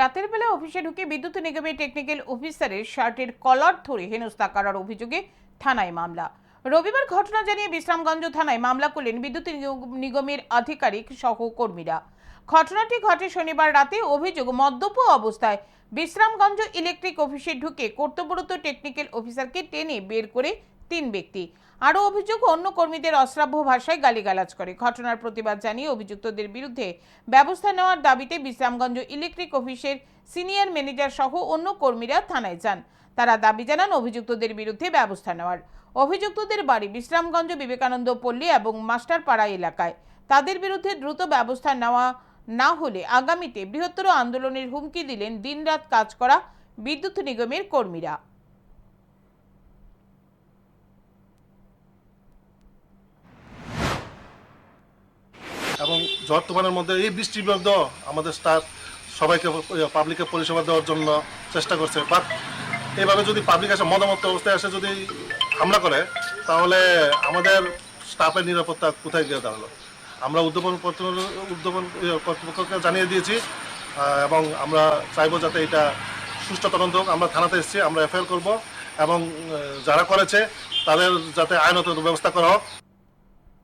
রাতের বেলা অফিসে ঢুকে বিদ্যুৎ নিগমের টেকনিক্যাল অফিসারের শার্টের কলার ধরে হেনস্থা করার অভিযোগে থানায় মামলা। রবিবার ঘটনা জানিয়ে বিশ্রামগঞ্জ থানায় মামলা করলেন বিদ্যুৎ নিগমের আধিকারিক সহকর্মীরা। ঘটনাটি ঘটে শনিবার রাতে, অভিযোগ, মদ্যপ অবস্থায় বিশ্রামগঞ্জ ইলেকট্রিক অফিসে ঢুকে কর্তব্যরত টেকনিক্যাল অফিসারকে টেনে বের করে তিন ব্যক্তি। আরও অভিযোগ, অন্য কর্মীদের অশ্রাব্য ভাষায় গালিগালাজ করে। ঘটনার প্রতিবাদ জানিয়ে অভিযুক্তদের বিরুদ্ধে ব্যবস্থা নেওয়ার দাবিতে বিশ্রামগঞ্জ ইলেকট্রিক অফিসের সিনিয়র ম্যানেজার সহ অন্য কর্মীরা থানায় যান। তারা দাবি জানান, অভিযুক্তদের বিরুদ্ধে ব্যবস্থা নেওয়ার। অভিযুক্তদের বাড়ি বিশ্রামগঞ্জ বিবেকানন্দ পল্লী এবং মাস্টারপাড়া এলাকায়। তাদের বিরুদ্ধে দ্রুত ব্যবস্থা নেওয়া না হলে আগামীতে বৃহত্তর আন্দোলনের হুমকি দিলেন দিনরাত কাজ করা বিদ্যুৎ নিগমের কর্মীরা। এবং ঝড় তুফানের মধ্যে এই বৃষ্টির মধ্যে আমাদের স্টাফ সবাইকে পাবলিকে পরিষেবা দেওয়ার জন্য চেষ্টা করছে। বাট এইভাবে যদি পাবলিক আসে মতামত অবস্থায় আসে যদি হামলা করে তাহলে আমাদের স্টাফের নিরাপত্তা কোথায় গিয়ে দাঁড়াল? আমরা উদ্যমন কর্তৃ- উদ্যমন ইয়ে, কর্তৃপক্ষকে জানিয়ে দিয়েছি এবং আমরা চাইব যাতে এটা সুষ্ঠু তদন্ত হোক। আমরা থানাতে এসেছি আমরা এফআইআর করব এবং যারা করেছে তাদের যাতে আইনত ব্যবস্থা করা হোক।